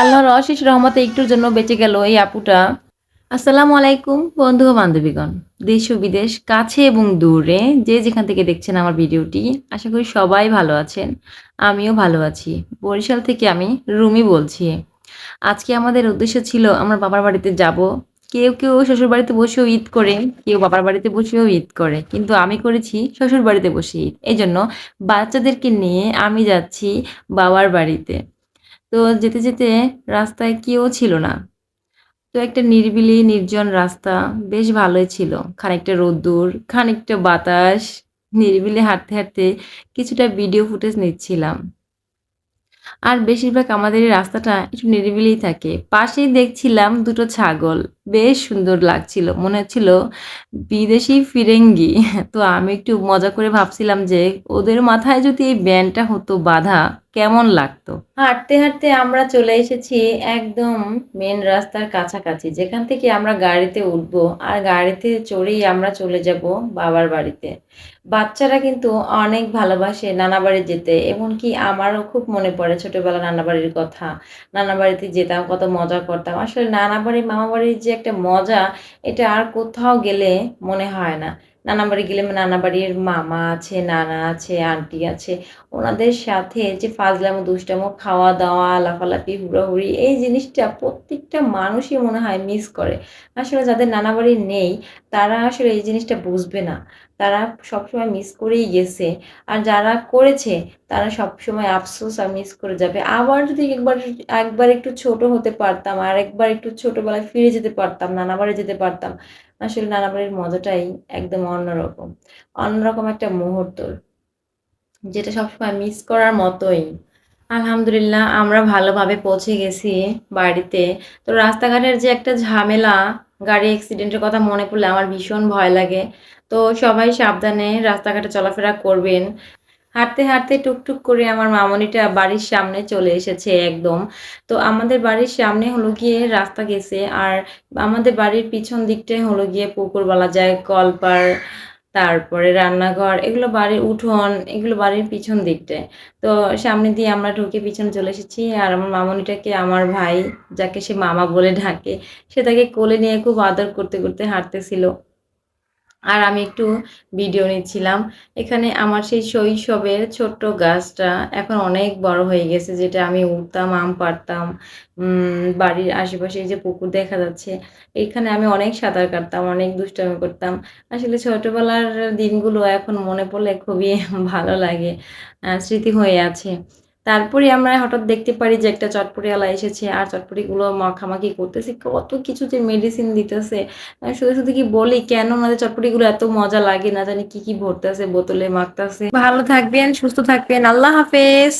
আল্লাহর অশেষ রহমতে একটুর জন্য বেঁচে গেল এই আপুটা। আসসালামু আলাইকুম, বন্ধু বান্ধবীগণ। দেশ ও বিদেশ, কাছে এবং দূরে, যে যেখান থেকে দেখছেন আমার ভিডিওটি, আশা করি সবাই ভালো আছেন, আমিও ভালো আছি। বরিশাল থেকে আমি রুমি বলছি। আজকে আমাদের উদ্দেশ্য ছিল, আমার বাবার বাড়িতে যাব। কেউ কেউ শ্বশুর বাড়িতে বসেও ঈদ করে, কেউ বাবার বাড়িতে বসেও ঈদ করে। কিন্তু আমি করেছি শ্বশুর বাড়িতে বসে ঈদ। এই জন্য বাচ্চাদেরকে নিয়ে আমি যাচ্ছি বাবার বাড়িতে। তো যেতে যেতে রাস্তায় কেউ ছিল না। তো একটা নিরিবিলি, নির্জন রাস্তা বেশ ভালোই ছিল। খানিকটা রোদ্দুর, খানিকটা বাতাস, নিরিবিলি হাঁটতে হাঁটতে কিছুটা ভিডিও ফুটেজ নিচ্ছিলাম। আর বেশিরভাগ আমাদের এই রাস্তাটা একটু নিরিবিলিই থাকে। পাশেই দেখছিলাম দুটো ছাগল। বেশ সুন্দর লাগছিল। মনে হচ্ছিল বিদেশি ফিরেঙ্গি। তো আমি একটু মজা করে ভাবছিলাম যে ওদের মাথায় যদি এই ব্যান্ডটা হতো বাধা, কেমন লাগতো? হাঁটতে হাঁটতে আমরা চলে এসেছি একদম মেন রাস্তার কাছাকাছি, যেখান থেকে আমরা গাড়িতে উঠবো আর গাড়িতে চড়েই আমরা চলে যাব বাবার বাড়িতে। বাচ্চারা কিন্তু অনেক ভালোবাসে নানা বাড়ি যেতে, এমনকি আমারও খুব মনে পড়ে ছোটবেলা নানা বাড়ির কথা। নানা বাড়িতে যেতাম, কত মজা করতাম। আসলে নানা বাড়ি মামা বাড়ির যে একটা মজা, এটা আর কোথাও গেলে মনে হয় না। নানা বাড়ি গেলে নানা বাড়ির মামা আছে, নানা আছে, আন্টি আছে। ওনাদের সাথে যে ফাজলামো, দুষ্টামো খাওয়া দাওয়া লাফালাফি, হুড়াহুড়ি, এই জিনিসটা প্রত্যেকটা মানুষই মনে হয় মিস করে। আসলে যাদের নানা বাড়ি নেই, তারা আসলে এই জিনিসটা বুঝবে না। তারা সবসময় মিস করেই গেছে। আর যারা করেছে তারা সবসময় আফসোস আর মিস করে যাবে। আবার যদি একবার একবার একটু ছোট হতে পারতাম, আর একবার একটু ছোটবেলায় ফিরে যেতে পারতাম, নানা বাড়ি যেতে পারতাম, আসলে নানা বাড়ির মজাটাই একদম অন্যরকম। অন্যরকম একটা মুহূর্ত, যেটা সবসময় মিস করার মতোই। আলহামদুলিল্লাহ, আমরা ভালোভাবে পৌঁছে গেছি বাড়িতে। তো রাস্তাঘাটের যে একটা ঝামেলা, গাড়ি অ্যাক্সিডেন্টের কথা মনে পড়লে আমার ভীষণ ভয় লাগে। তো সবাই সাবধানে রাস্তাঘাটে চলাফেরা করবেন। হাঁটতে হাঁটতে টুকটুক করে আমার মামনিটা বাড়ির সামনে চলে এসেছে একদম। তো আমাদের বাড়ির সামনে হলো গিয়ে রাস্তা গেছে আর আমাদের বাড়ির পিছন দিকটাই হলো গিয়ে পুকুর বলা যায় কলপার তারপরে রান্নাঘর, এগুলো বাড়ির উঠোন, এগুলো বাড়ির পিছন দিকটায়। তো সামনে দিয়ে আমরা ঢুকে পিছনে চলে এসেছি আর আমার মামনিটাকে আমার ভাই, যাকে সে মামা বলে ঢাকে সে তাকে কোলে নিয়ে খুব আদর করতে করতে হাঁটতেছিল। আর আমি একটু ভিডিও নিচ্ছিলাম। এখানে আমার সেই শৈশবের ছোট্ট গাছটা এখন অনেক বড় হয়ে গেছে, যেটা আমি উঠতাম, আম পাড়তাম বাড়ির আশেপাশে যে পুকুর দেখা যাচ্ছে, এখানে আমি অনেক সাঁতার কাটতাম, অনেক দুষ্টামি করতাম। আসলে ছোটবেলার দিনগুলো এখন মনে পড়লে খুবই ভালো লাগে স্মৃতি হয়ে আছে। তারপরে আমরা হঠাৎ দেখতে পারি যে একটা চটপটিওয়ালা এসেছে আর চটপটিগুলো মাখামাখি করতেছে। কত কিছু যে মেডিসিন দিতেছে। শুধু শুধু কি বলি, কেন ওনাদের চটপটিগুলো এত মজা লাগে না জানি কি কি ভরতেছে, বোতলে মাখতেছে। ভালো থাকবেন, সুস্থ থাকবেন, আল্লাহ হাফেজ।